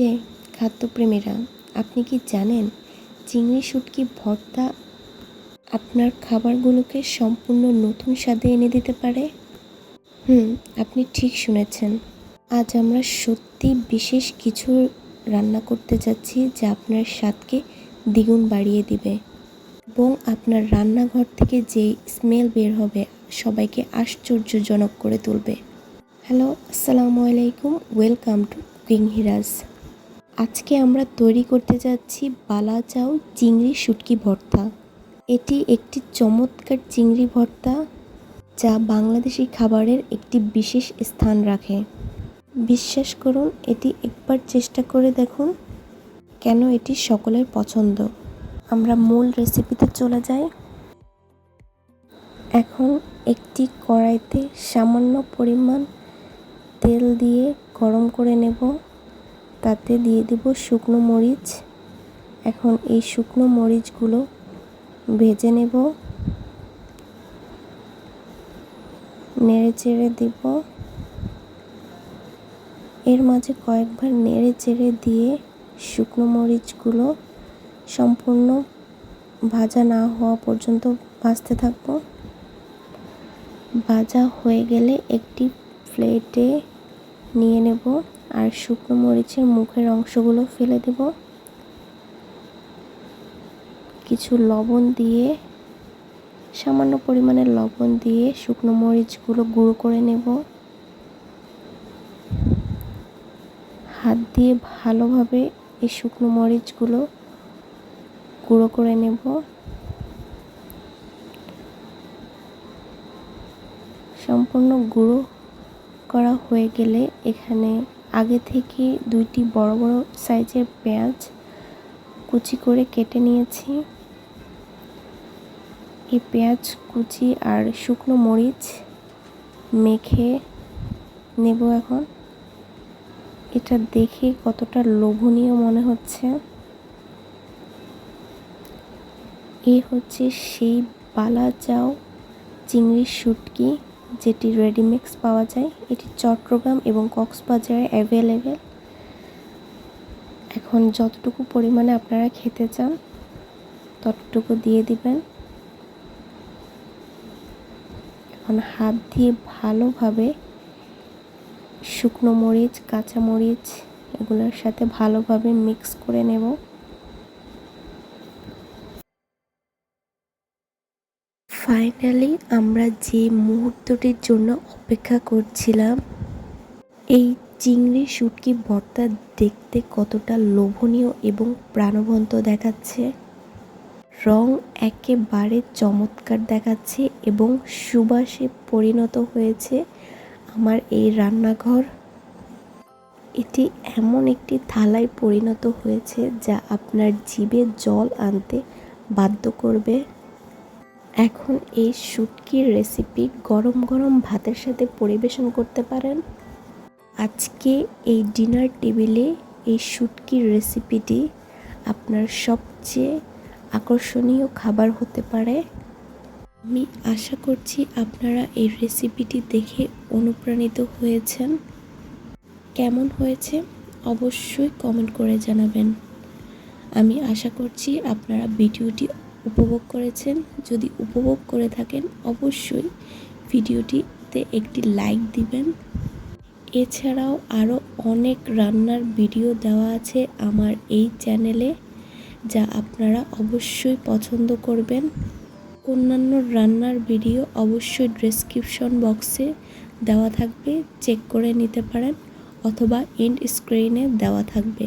যে খাদ্যপ্রেমীরা, আপনি কি জানেন চিংড়ি, শুটকি, ভর্তা আপনার খাবারগুলোকে সম্পূর্ণ নতুন স্বাদে এনে দিতে পারে? হুম, আপনি ঠিক শুনেছেন। আজ আমরা সত্যি বিশেষ কিছু রান্না করতে যাচ্ছি যা আপনার স্বাদকে দ্বিগুণ বাড়িয়ে দিবে এবং আপনার রান্নাঘর থেকে যে স্মেল বের হবে সবাইকে আশ্চর্যজনক করে তুলবে। হ্যালো, আসসালামু আলাইকুম, ওয়েলকাম টু কুকিং হিরাজ। আজকে আমরা তৈরি করতে যাচ্ছি বালাচাও চিংড়ি শুটকি ভর্তা। এটি একটি চমৎকার চিংড়ি ভর্তা যা বাংলাদেশি খাবারের একটি বিশেষ স্থান রাখে। বিশ্বাস করুন, এটি একবার চেষ্টা করে দেখুন কেন এটি সকলের পছন্দ। আমরা মূল রেসিপিতে চলে যাই। এখন একটি কড়াইতে সামান্য পরিমাণ তেল দিয়ে গরম করে নেব। তাতে দিয়ে দেব শুকনো মরিচ। এখন এই শুকনো মরিচগুলো ভেজে নেব। নেড়ে চেড়ে দিব। এর মাঝে কয়েকবার নেড়ে চেড়ে দিয়ে শুকনো মরিচগুলো সম্পূর্ণ ভাজা না হওয়া পর্যন্ত ভাজতে থাকব। ভাজা হয়ে গেলে একটি প্লেটে নিয়ে নেব। আর শুকনো মরিচের মুখের অংশগুলো ফেলে দেব। কিছু লবণ দিয়ে, সামান্য পরিমাণে লবণ দিয়ে শুকনো মরিচগুলো গুঁড়ো করে নেব। হাত দিয়ে ভালোভাবে এই শুকনো মরিচগুলো গুঁড়ো করে নেব। সম্পূর্ণ গুঁড়ো করা হয়ে গেলে এখানে আগে থেকে দুইটি বড় বড় সাইজের পেঁয়াজ কুচি করে কেটে নিয়েছি। এই পেঁয়াজ কুচি আর শুকনো মরিচ মেখে নেব এখন। এটা দেখে কতটা লোভনীয় মনে হচ্ছে। এ হচ্ছে সেই বালা চাও চিংড়ির শুটকি। যেটি রেডিমিক্স পাওয়া যায়, এটি চট্টগ্রাম এবং কক্সবাজারে অ্যাভেলেবেল এখন যতটুকু পরিমাণে আপনারা খেতে চান, ততটুকু দিয়ে দিবেন। এখন হাত দিয়ে ভালোভাবে শুকনো মরিচ, কাঁচা মরিচ, এগুলোর সাথে ভালোভাবে মিক্স করে নেব। ফাইনালি আমরা যে মুহূর্তটির জন্য অপেক্ষা করছিলাম, এই চিংড়ি শুটকি ভর্তা দেখতে কতটা লোভনীয় এবং প্রাণবন্ত দেখাচ্ছে। রং একেবারে চমৎকার দেখাচ্ছে এবং সুবাসে পরিণত হয়েছে আমার এই রান্নাঘর। এটি এমন একটি থালায় পরিণত হয়েছে যা আপনার জিভে জল আনতে বাধ্য করবে। এখন এই শুটকির রেসিপি গরম গরম ভাতের সাথে পরিবেশন করতে পারেন। আজকে এই ডিনার টেবিলে এই শুটকির রেসিপিটি আপনার সবচেয়ে আকর্ষণীয় খাবার হতে পারে। আমি আশা করছি আপনারা এই রেসিপিটি দেখে অনুপ্রাণিত হয়েছেন। কেমন হয়েছে অবশ্যই কমেন্ট করে জানাবেন। আমি আশা করছি আপনারা ভিডিওটি উপভোগ করেছেন। যদি উপভোগ করে থাকেন, অবশ্যই ভিডিওটিতে একটি লাইক দিবেন। এছাড়াও আরও অনেক রান্নার ভিডিও দেওয়া আছে আমার এই চ্যানেলে, যা আপনারা অবশ্যই পছন্দ করবেন। অন্যান্য রান্নার ভিডিও অবশ্যই ডেসক্রিপশন বক্সে দেওয়া থাকবে। চেক করে নিতে পারেন, অথবা এন্ড স্ক্রিনে দেওয়া থাকবে।